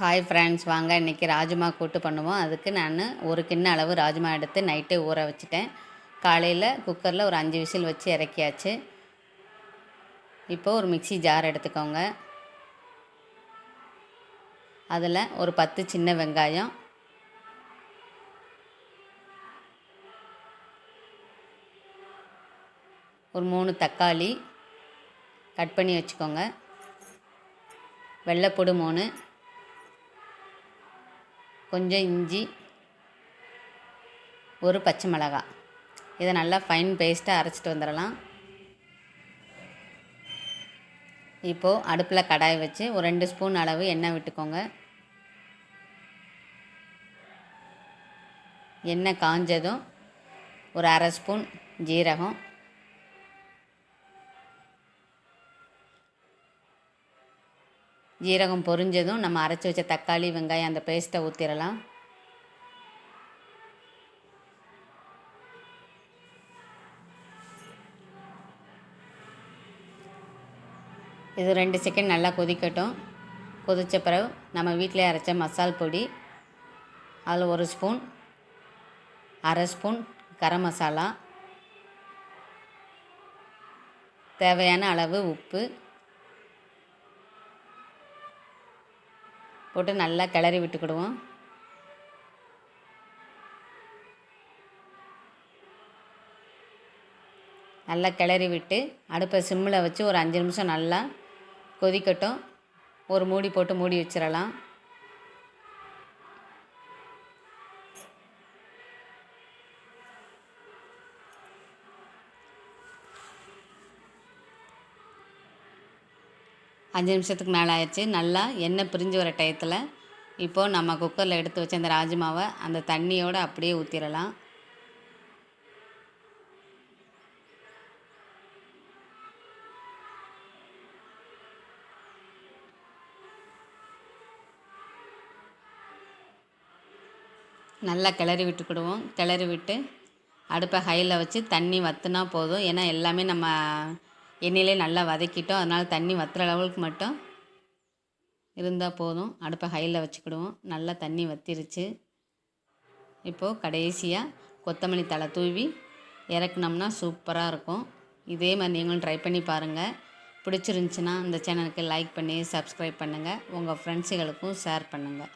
Hi friends வாங்க இன்றைக்கி ராஜ்மா கூட்டு பண்ணுவோம். அதுக்கு நான் ஒரு கிண்ண அளவு ராஜ்மா எடுத்து நைட்டே ஊற வச்சுட்டேன். காலையில் குக்கரில் ஒரு அஞ்சு விசில் வச்சு இறக்கியாச்சு. இப்போது ஒரு மிக்ஸி ஜார் எடுத்துக்கோங்க. அதில் ஒரு பத்து சின்ன வெங்காயம். ஒரு மூணு தக்காளி. கட் பண்ணி வச்சுக்கோங்க. வெள்ளைப்பூடு மூணு. கொஞ்சம் இஞ்சி ஒரு பச்சை மிளகாய் இதை நல்லா ஃபைன் பேஸ்ட்டாக அரைச்சிட்டு வந்துடலாம். இப்போது அடுப்பில் கடாய் வச்சு ஒரு ரெண்டு ஸ்பூன் அளவு எண்ணெய் விட்டுக்கோங்க. எண்ணெய் காஞ்சதும் ஒரு அரை ஸ்பூன் ஜீரகம் ஜீரகம் பொரிஞ்சதும் நம்ம அரைச்சி வச்ச தக்காளி வெங்காயம் அந்த பேஸ்ட்டை ஊற்றிடலாம் இது ரெண்டு செகண்ட் நல்லா கொதிக்கட்டும். கொதித்த பிறகு நம்ம வீட்டிலே அரைச்ச மசால் பொடி அதில் ஒரு ஸ்பூன் அரை ஸ்பூன் கரம் மசாலா தேவையான அளவு உப்பு போட்டு நல்லா கிளறி விட்டுக்கிடுவோம். நல்லா கிளறி விட்டு அடுப்பை சிம்மில் வச்சு ஒரு அஞ்சு நிமிஷம் நல்லா கொதிக்கட்டும். ஒரு மூடி போட்டு மூடி வச்சிடலாம். அஞ்சு நிமிஷத்துக்கு மேலே ஆயிடுச்சு நல்லா எண்ணெய் பிரிஞ்சு வர டயத்தில் இப்போது நம்ம குக்கரில் எடுத்து வச்ச அந்த ராஜ்மாவை அந்த தண்ணியோடு அப்படியே ஊற்றிடலாம் நல்லா கிளறி விட்டுக்கிடுவோம் கிளறி விட்டு அடுப்பை ஹையில் வச்சு தண்ணி வற்றுனா போதும். ஏன்னா எல்லாமே நம்ம எண்ணெயிலே நல்லா வதக்கிட்டோம். அதனால் தண்ணி வற்றுற லெவலுக்கு மட்டும் இருந்தால் போதும். அடுப்பை ஹையில் வச்சுக்கிடுவோம். நல்லா தண்ணி வத்திருச்சு. இப்போது கடைசியாக கொத்தமல்லி தலை தூவி இறக்குனோம்னா சூப்பராக இருக்கும். இதே மாதிரி நீங்களும் ட்ரை பண்ணி பாருங்கள் பிடிச்சிருந்துச்சின்னா இந்த சேனலுக்கு லைக் பண்ணி சப்ஸ்கிரைப் பண்ணுங்கள் உங்கள் ஃப்ரெண்ட்ஸுகளுக்கும் ஷேர் பண்ணுங்கள்